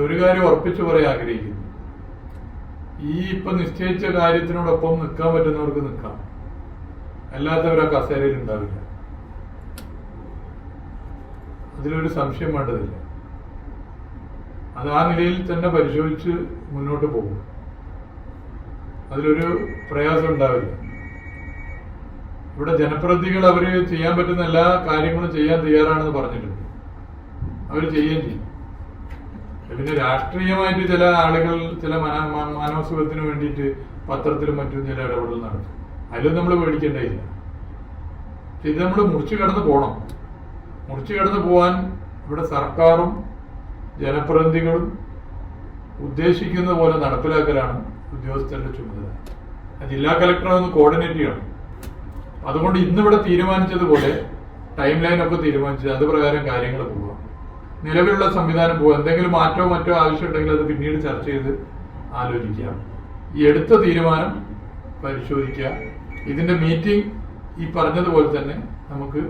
ഒരു കാര്യം ഉറപ്പിച്ചു പറയാൻ ആഗ്രഹിക്കുന്നു. ഈ ഇപ്പൊ നിശ്ചയിച്ച കാര്യത്തിനോടൊപ്പം നിൽക്കാൻ പറ്റുന്നവർക്ക് നിൽക്കാം. അല്ലാത്തവരാ കസേരയിൽ ഉണ്ടാവില്ല. അതിലൊരു സംശയം വേണ്ടതില്ല. അത് ആ നിലയിൽ തന്നെ പരിശോധിച്ച് മുന്നോട്ട് പോകും. അതിലൊരു പ്രയാസം ഉണ്ടാവില്ല. ഇവിടെ ജനപ്രതിനിധികൾ അവർ ചെയ്യാൻ പറ്റുന്ന എല്ലാ കാര്യങ്ങളും ചെയ്യാൻ തയ്യാറാണെന്ന് പറഞ്ഞിട്ടുണ്ട്. അവർ ചെയ്യുകയും ചെയ്യും. പിന്നെ രാഷ്ട്രീയമായിട്ട് ചില ആളുകൾ ചില മന മാനവസുഖത്തിന് വേണ്ടിയിട്ട് പത്രത്തിലും മറ്റും ചില ഇടപെടൽ നടത്തും. അതിലും നമ്മൾ പേടിക്കേണ്ടതില്ല. ഇത് നമ്മൾ മുറിച്ചു കടന്ന് പോകണം. മുറിച്ചു കടന്ന് പോകാൻ ഇവിടെ സർക്കാരും ജനപ്രതിനിധികളും ഉദ്ദേശിക്കുന്ന പോലെ നടപ്പിലാക്കലാണ് ഉദ്യോഗസ്ഥരുടെ ചുമതല. ജില്ലാ കളക്ടർ ഒന്ന് കോർഡിനേറ്റ് ചെയ്യണം. അതുകൊണ്ട് ഇന്നിവിടെ തീരുമാനിച്ചതുപോലെ ടൈം ലൈൻ ഒക്കെ അത് പ്രകാരം കാര്യങ്ങൾ പോവുക നിലവിലുള്ള സംവിധാനം പോകും എന്തെങ്കിലും മാറ്റോ മറ്റോ ആവശ്യമുണ്ടെങ്കിൽ അത് പിന്നീട് ചർച്ച ചെയ്ത് ആലോചിക്കാം ഈ എടുത്ത തീരുമാനം പരിശോധിക്കുക. ഇതിന്റെ മീറ്റിംഗ് ഈ പറഞ്ഞതുപോലെ തന്നെ നമുക്ക്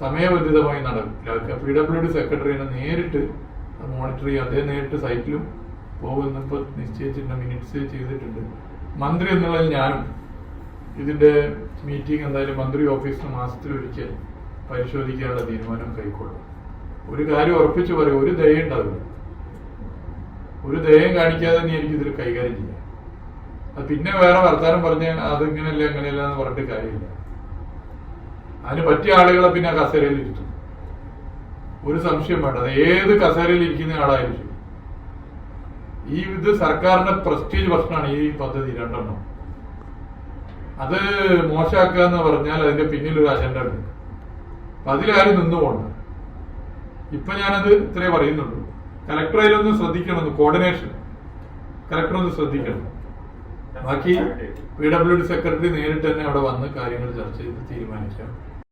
സമയബന്ധിതമായി നടപ്പിലാക്കുക പി ഡബ്ല്യു ഡി സെക്രട്ടറിനെ നേരിട്ട് മോണിറ്റർ ചെയ്യുക. അദ്ദേഹം നേരിട്ട് സൈറ്റിലും പോകുന്നപ്പോൾ നിശ്ചയിച്ചിട്ടുണ്ട് മിനിറ്റ്സ് ചെയ്തിട്ടുണ്ട്. മന്ത്രി എന്നുള്ളതിൽ ഞാനും ഇതിന്റെ മീറ്റിംഗ് എന്തായാലും മന്ത്രി ഓഫീസിന് മാസത്തിലൊരിക്കൽ പരിശോധിക്കാനുള്ള തീരുമാനം കൈക്കൊള്ളും. ഒരു കാര്യം ഉറപ്പിച്ചു പറയും ഒരു ദയ ഒരു ദയം കാണിക്കാതെ നീ എനിക്ക് ഇതിൽ കൈകാര്യം ചെയ്യാം. അത് പിന്നെ വേറെ വർത്താനം പറഞ്ഞ് അത് ഇങ്ങനെയല്ല ഇങ്ങനെയല്ല എന്ന് പറഞ്ഞിട്ട് കാര്യമില്ല. അതിന് പറ്റിയ ആളുകളെ പിന്നെ കസേരയിൽ ഇരുത്തും. ഒരു സംശയം വേണ്ട അത് ഏത് കസേരയിൽ ഇരിക്കുന്ന ആളായിരിക്കും. ഈ ഇത് സർക്കാരിന്റെ പ്രസ്റ്റീജ് പ്രശ്നമാണ് ഈ പദ്ധതി രണ്ടെണ്ണം. അത് മോശമാക്കുക എന്ന് പറഞ്ഞാൽ അതിന്റെ പിന്നിൽ ഒരു അജണ്ട ഉണ്ട്. അപ്പൊ അതിലാരും നിന്നുകൊണ്ട് ഇപ്പൊ ഞാനത് ഇത്രേ പറയുന്നുള്ളൂ. കലക്ടർ അതിലൊന്ന് ശ്രദ്ധിക്കണം കോർഡിനേഷൻ കലക്ടർ ഒന്ന് ശ്രദ്ധിക്കണം. ബാക്കി പി ഡബ്ല്യു ഡി സെക്രട്ടറി നേരിട്ട് തന്നെ അവിടെ വന്ന് കാര്യങ്ങൾ ചർച്ച ചെയ്ത് തീരുമാനിക്കാം.